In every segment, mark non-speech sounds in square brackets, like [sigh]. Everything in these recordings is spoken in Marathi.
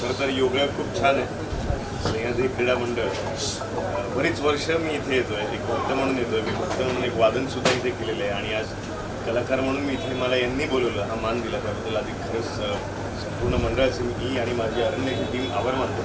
खरं तर योगा खूप छान आहे. सह्याद्री क्रीडा मंडळ. बरीच वर्ष मी इथे येतोय एक भक्त म्हणून येतोय. मी भक्त म्हणून एक वादनसुद्धा इथे केलेलं आहे आणि आज कलाकार म्हणून मी इथे मला यांनी बोलवलं हा मान दिला त्याबद्दल आधी खरंच संपूर्ण मंडळाचे मी आणि माझी अरण्याची टीम आभार मानतो.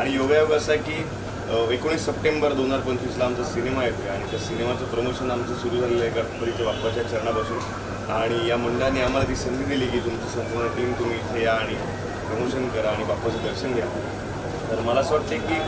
आणि योगायोग असा की एकोणीस सप्टेंबर दोन हजार पंचवीसला आमचा सिनेमा येतोय आणि त्या सिनेमाचं प्रमोशन आमचं सुरू झालेलं आहे गणपतीच्या बाप्पाच्या चरणापासून. आणि या मंडळाने आम्हाला ती संधी दिली की तुमची संपूर्ण टीम तुम्ही इथे या आणि प्रमोशन करा आणि बाप्पाचं दर्शन घ्या. तर मला असं वाटतं की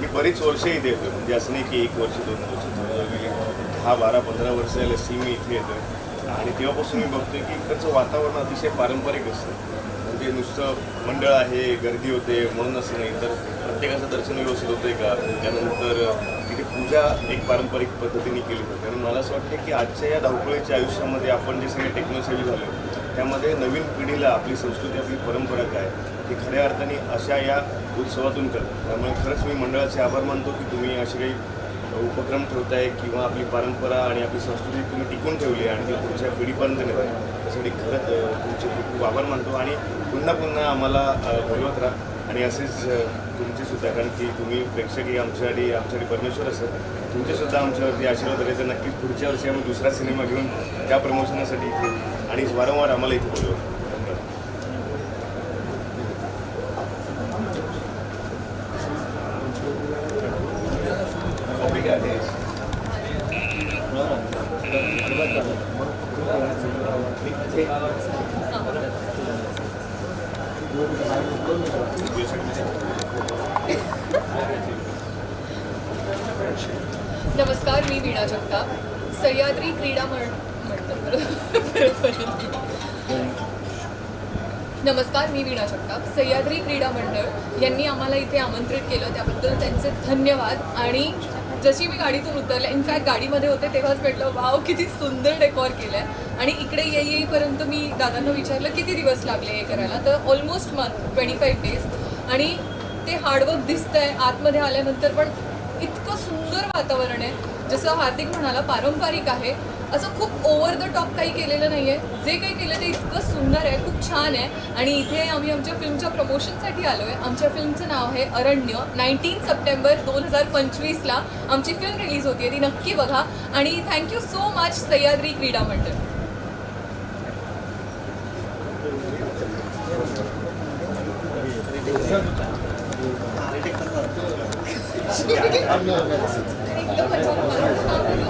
मी बरीच वर्ष इथे येतो म्हणजे असं नाही की एक वर्ष दोन वर्ष जवळजवळ दहा बारा पंधरा वर्ष झाले सी मी इथे येतो आणि तेव्हापासून मी बघतोय की इकडचं वातावरण अतिशय पारंपरिक असतं. म्हणजे नुसतं मंडळ आहे गर्दी होते म्हणून असं नाही तर प्रत्येकाचं दर्शन व्यवस्थित होते का? त्यानंतर तिथे पूजा एक पारंपरिक पद्धतीने केली जाते. आणि मला असं वाटतं की आजच्या या धावपळीच्या आयुष्यामध्ये आपण जे सगळे टेक्नॉसेवी झालो त्यामध्ये नवीन पिढीला आपली संस्कृती आपली परंपरा काय? ती खऱ्या अर्थाने अशा या उत्सवातून करतात त्यामुळे खरंच मी मंडळाचे आभार मानतो की तुम्ही असे काही उपक्रम ठेवताय किंवा आपली परंपरा आणि आपली संस्कृती तुम्ही टिकून ठेवली आणि ती पुढच्या पिढीपर्यंत नेत आहे त्यासाठी खरंच तुमचे खूप खूप आभार मानतो आणि पुन्हा पुन्हा आम्हाला बोलवत राहा. आणि असेच अ, तुमचे सुद्धा कारण की तुम्ही प्रेक्षकही आमच्यासाठी आमच्यासाठी परमेश्वर असेल तुमचेसुद्धा आमच्यावरती आशीर्वाद आले तर नक्कीच पुढच्या वर्षी आम्ही दुसरा सिनेमा घेऊन त्या प्रमोशनासाठी इथे आणि वारंवार आम्हाला इथे बोलवतो धन्यवाद कॉपी काय आहे? नमस्कार मी वीणा जगताप सह्याद्री क्रीडा मं- मंडळ नमस्कार मी वीणा जगताप. सह्याद्री क्रीडा मंडळ यांनी आम्हाला इथे आमंत्रित केलं. त्याबद्दल त्यांचे धन्यवाद. आणि जशी मी गाडीतून उतरले इनफॅक्ट गाडीमध्ये होते तेव्हाच भेटलं वाव किती सुंदर डेकॉर केलं आहे आणि इकडे येई येईपर्यंत मी दादांना विचारलं किती दिवस लागले हे करायला? तर almost month twenty five days आणि ते हार्डवर्क दिसतंय आतमध्ये आल्यानंतर पण इतकं सुंदर वातावरण आहे. जसं हार्दिक म्हणाला पारंपरिक आहे. असं खूप ओव्हर द टॉप काही केलेलं नाही आहे जे काही केलं ते इतकं सुंदर आहे खूप छान आहे. आणि इथे आम्ही आमच्या फिल्मच्या प्रमोशनसाठी आलो आहे आमच्या फिल्मचं नाव आहे अरण्य. नाईन्टीन सप्टेंबर दोन हजार पंचवीसला आमची फिल्म रिलीज होती. ती नक्की बघा. आणि थँक्यू सो मच सह्याद्री क्रीडा मंडळ. [laughs] [laughs]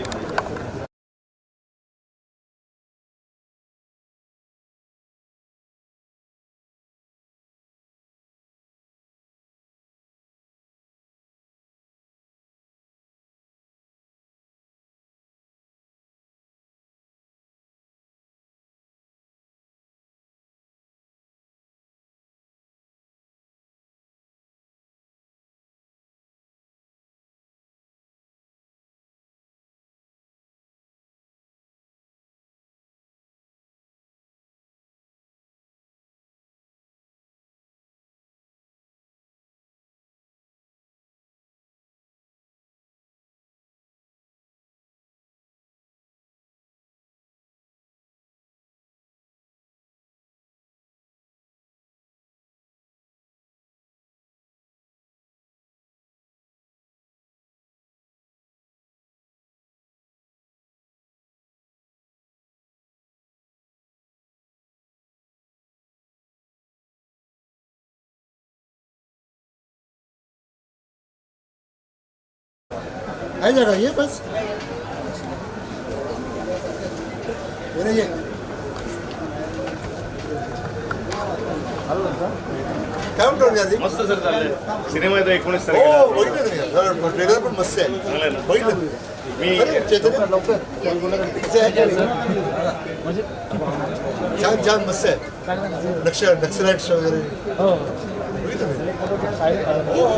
आहे जरा ये बस बरं ये काय म्हणतो गादी मस्त सर चाललंय सिनेमा येतो एकोणीस हो तारखेला बघितलं तुम्ही ट्रेलर पण मस्त आहे चांगलं आहे ना बघितलं मी अरे चैतन्य लवकर कसं आहे? छान छान मस्त आहे नक्ष नक्सलाइट्स वगैरे बघितलं हो हो.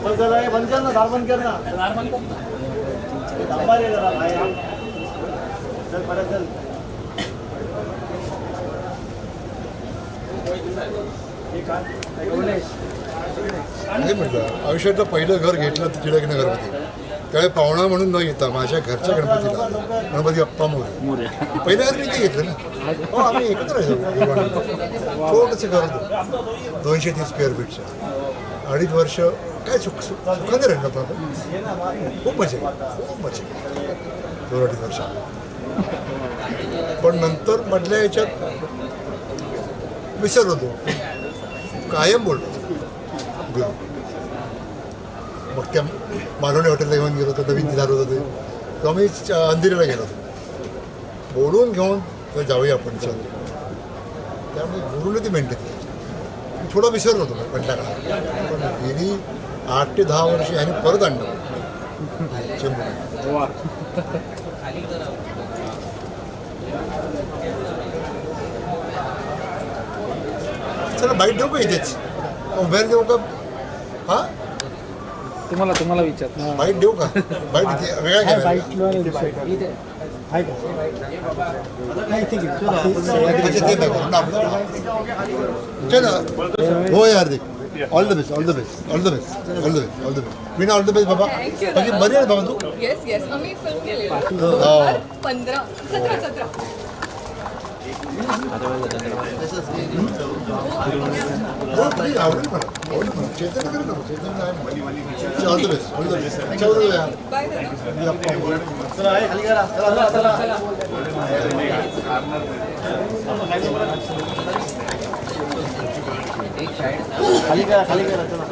बोल झाला बंद कर बंद कर ना दार बंद कर ना दार बंद कर थांबा रे जरा भाई चल परत चल नाही म्हटलं आयुष्यातलं पहिलं घर घेतलं तर टिळक नगरमध्ये त्यावेळी पाहुणा म्हणून न येता माझ्या घरच्या गणपतीला गणपती अप्पा मोरे. पहिलं घर मी ते घेतलं ना. हो आम्ही एकत्र राहिलो छोटंसं घर होतं. दोनशे तीस स्क्वेअर फीटचं अडीच वर्ष काय सुख सुख सुखाने राहिलं होतं आपण. खूप मजा केली, खूप मजा केली. दोन अडीच वर्ष. पण नंतर मधल्या याच्यात विसरलो तो कायम बोललो गुरु. मग त्या मालवणी हॉटेलला घेऊन गेलो होतो नवीन झालं होतं. ते तेव्हा मी अंधेरीला गेलो होतो. बोलून घेऊन तर जाऊया आपण चल. त्यामुळे गुरुने ती मेंटेन केली. मी थोडा विसरलो होतो पहिल्या काळात पण गेली आठ ते दहा वर्ष ह्याने परत आणलं. चेंबूर चला बाईट देऊ का इथेच? उभ्या देऊ का हा? तुम्हाला तुम्हाला विचार बाईट देऊ का? बाईट इथे वेगळा घ्या. वेगळा. अच्छा ते बघा ना चल. हो यार देख all the best all the best all the best all the best all the best मी ना ऑल द बेस्ट बाबा. Thank you. बाकी बरी आहे बाबा तू? येस येस आम्ही फ़िल्म केलेलं. हो. पंधरा सतरा सतरा. खाली करा चला चला चला खाली करा खाली करा चला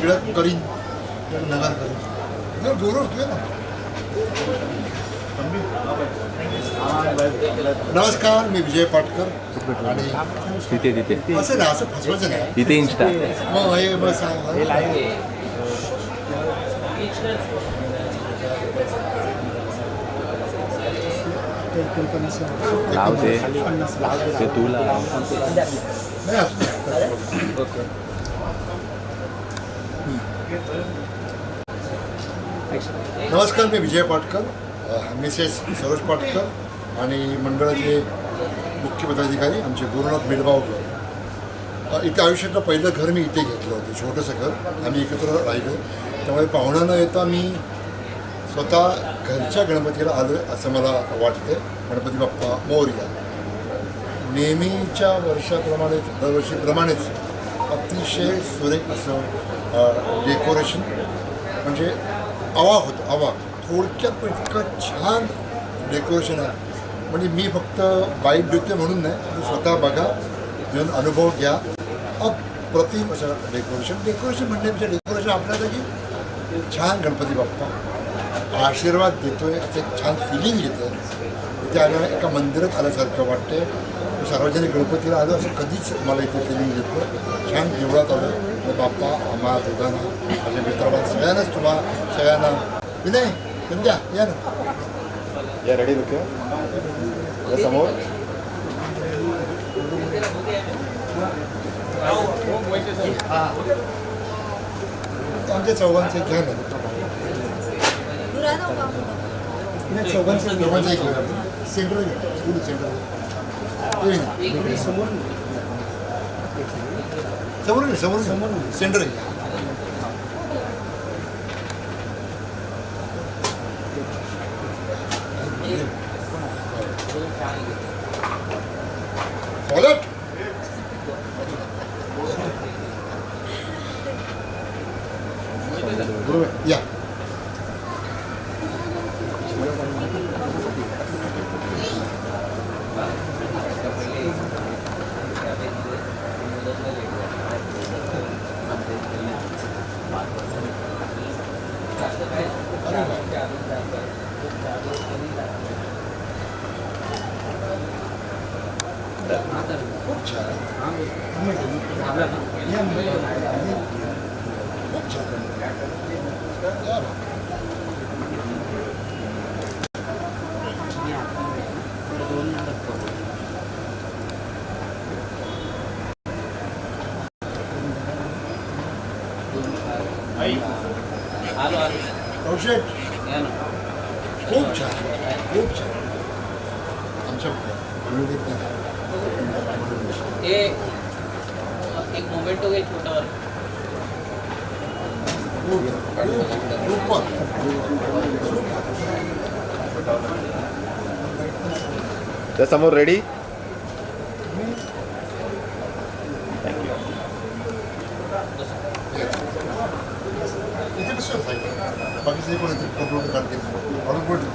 टिळक करीन नगर करीन नाही, जोरावर ठेव ना. नमस्कार मी विजय पाटकर आणि तिथे तिथे. असं ना असं फसवायचं नाही. तिथे इन्स्टा मग हे मग सांग. लाव ते ते तुला नाही असं नमस्कार मी विजय पाटकर मिसेस सरोज पाटकर आणि मंडळाचे मुख्य पदाधिकारी आमचे गुरुनाथ मिलगावकर अ, इथे आयुष्यातलं पहिलं घर मी इथे घेतलं होतं छोटंसं घर. आम्ही एकत्र राहिलो. त्यामुळे पाहुणा न येता मी स्वतः घरच्या गणपतीला आलो असं मला वाटतं गणपती बाप्पा मोरया. नेहमीच्या वर्षाप्रमाणेच दरवर्षीप्रमाणेच अतिशय सुरेख असं डेकोरेशन म्हणजे अवा होतं अवा थोडक्यात पण इतकं छान डेकोरेशन आहे. म्हणजे मी फक्त बाईट देते म्हणून नाही स्वतः बघा घेऊन अनुभव घ्या. अप्रतिम असं डेकोरेशन डेकोरेशन म्हणण्यापेक्षा डेकोरेशन आपल्यासाठी छान गणपती बाप्पा. आशीर्वाद देतोय असं एक छान फिलिंग येतं इथे एका मंदिरात आल्यासारखं वाटते सार्वजनिक गणपतीला आलो असं कधीच मला इथे फिलिंग येतं छान देवळात आलो. बाप्पा आम्हा दोघांना माझ्या मित्राला सगळ्यांनाच तुम्हा सगळ्यांना. विनय संध्या या ना. या रेडी रुपये समोर. आमच्या चौघांचं घ्या ना. नाही, चौघांचं दोघांचं एक सेंटर पुढे सेंटर समोर समोर समोर समोर सेंटर घ्या Toilet. बरोबर या खूप छान खूप छान या बा. कौशेट खूप छान. खूप छान. आमच्या. हे एक मोमेंट हो गया छोटा वाला खूप खूप त्या समोर रेडी ಕೊಡೋದು ಕೊಟ್ಟೋದು ಕರ್ತೀನಿ ಅವ್ರಿಗೆ ಕೊಡ್ರಿ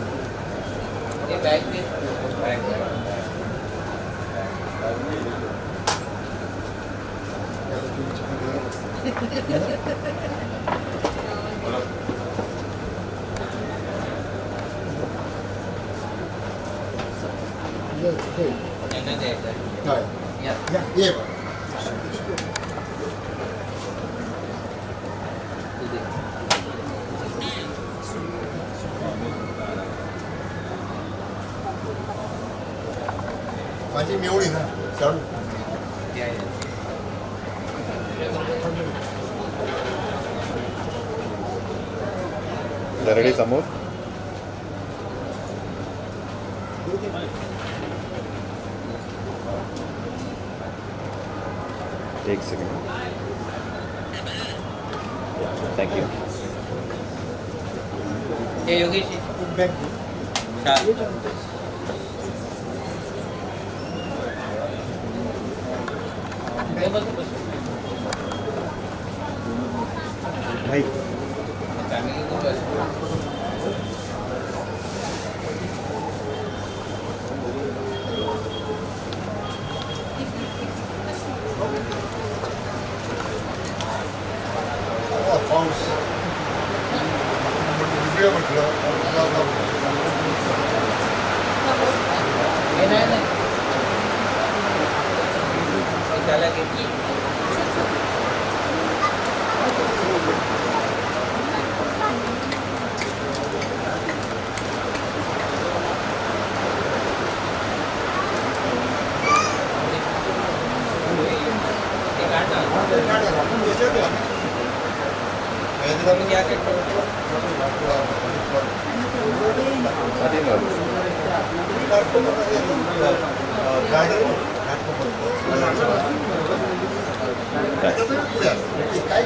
Yeah. Yeah. Yeah. The ready Samur? Take second. Thank you. Hey, Yogesh. Good. पाऊस विजय म्हटलं हे नाही नाही हे त्याला काय?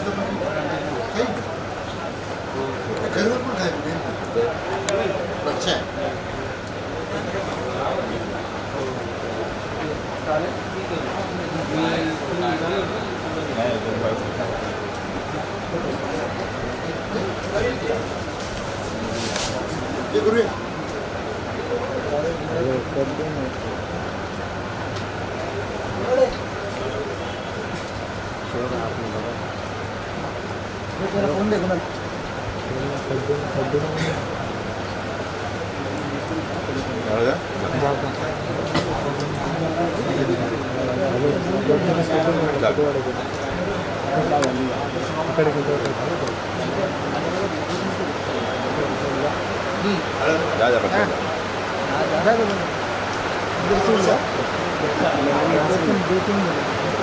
ってくれ。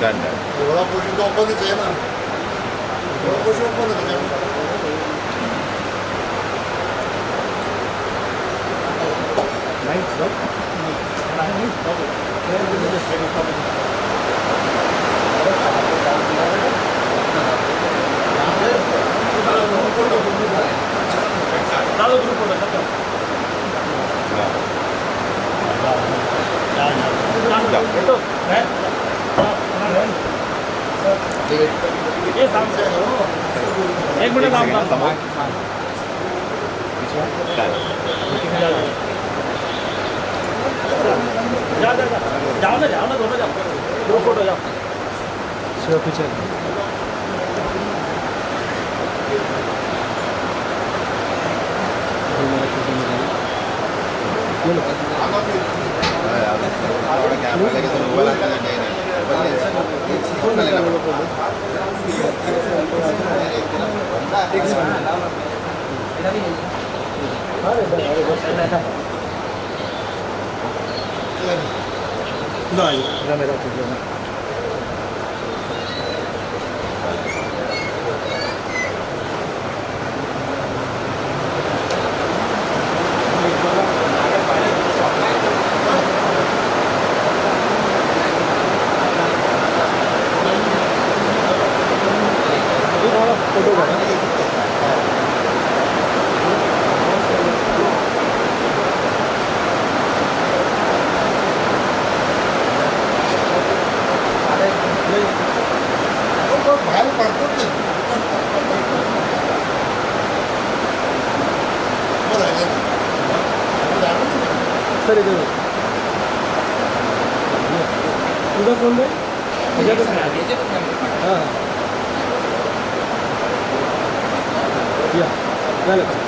Denden. Orada boşu dokunuz hemen. Orada boşu dokunuz hemen. Nice, bro. Dado grupo de Japón. Ya, ya. Ya, ya. एक मिनिट थांब थांब. समोर. Done. जा जा जा जाओ ना जाओ ना दोनों जाओ दो फोटो जाओ शिवा पिक्चर नाही, आता थोडा camera लगेच Gracias.